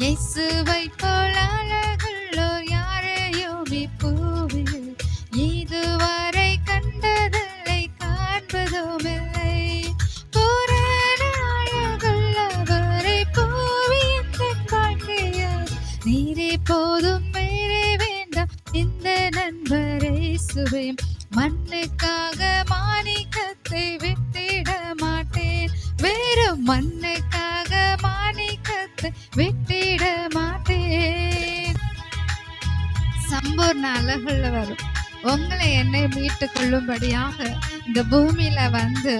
இயேசுவை போல அழகுள்ளோர் யாரையும் இப்பூவில் இதுவரை கண்டதில்லை காண்பதுமில்லை பூரண அழகுள்ளவரை பூவியின் வாழ்க்கையார் நீரே போதும் மேலே வேண்டாம் இந்த நண்பரை சுவையும் மண்ணுக்காக மாணிக்கத்தை விட்டிட மாட்டேன் வெறும் மண்ணுக்காக மாணிக்க பார்த்து விட்டிட மாட்டேன். சம்பூர்ண அழகுள்ளவர் உங்களை என்னை மீட்டு கொள்ளும்படியாக இந்த பூமியில வந்து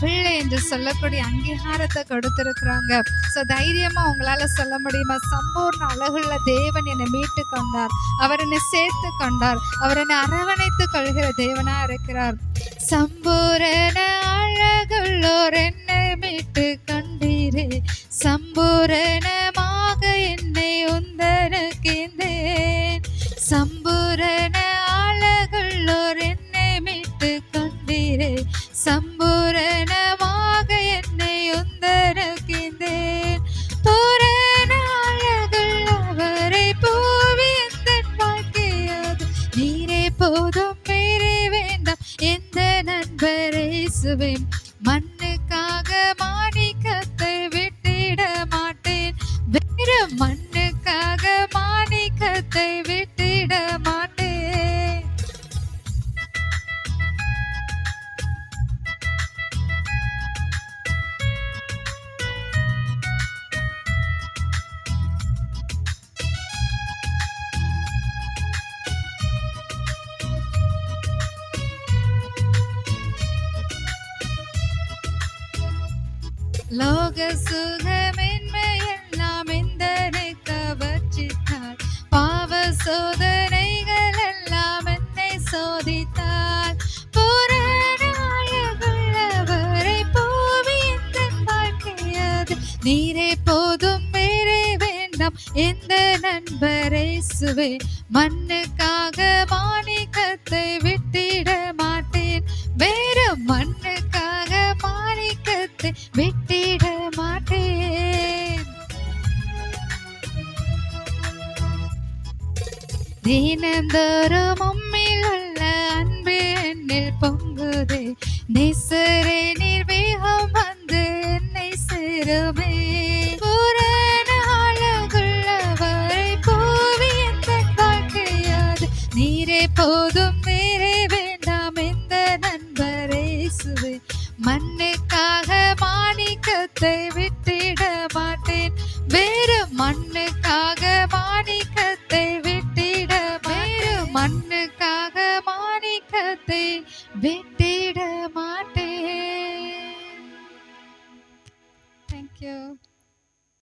பிள்ளை என்று சொல்லக்கூடிய அங்கீகாரத்தை கொடுத்திருக்கிறாங்க. ஸோ தைரியமா உங்களால சொல்ல முடியுமா? சம்பூர்ண அழகுள்ள தேவன் என்னை மீட்டு கொண்டார். அவர் என்னை சேர்த்து கொண்டார். அவர் என்னை அரவணைத்து கொள்கிற தேவனா இருக்கிறார். சம்பூரண அழகுள்ளோர் என்னை மீட்டு கொண்டீரே சம்பூரணமாக என்னை உந்தனுக்கின்றேன். சம்பூரண அழகுள்ளோர் என்னை மீட்டு கொண்டீரே. சம்பூரணமாக என்னை உந்தனுக்கின்றேன். பூரண அழகுள்ளவரை பூவி எந்த வாழ்க்கையாது. நீரே போதும் மீறி வேண்டாம். எந்த நண்பரை சுவேன். மண்ணுக்காக மாணிக்கத்தை லோக சுகமென்மையெல்லாம் எந்தனுக்கு கவர்ச்சித்தார் பாவ சோதனைகள் எல்லாம் என்னை சோதித்தார் பூரண அழகுள்ளவரை பூவி எந்த வாழ்க்கையாது? நீரே போதும் வேறே வேண்டாம் எந்த நண்பரை சுவே? மண்ணுக்காக மாணிக்கத்தை விட்டிட மாட்டேன் வேறு மண்ணுக்கு மாணிக்கத்தை விட்டிட மாட்டேன். தினந்தோறும் உம்மில் உள்ள அன்பு என்னில் பொங்குதே. நெசரே நீர் வேகம் வந்து என்னை சிறுமே நீரே போதும் மனத்தை விட்டிட மாட்டேன். வேறு மண்ணுக்காக மாணிக்கத்தை விட்டிட வேறு மண்ணுக்காக மாணிக்கத்தை விட்டிட மாட்டேன். தேங்க்யூ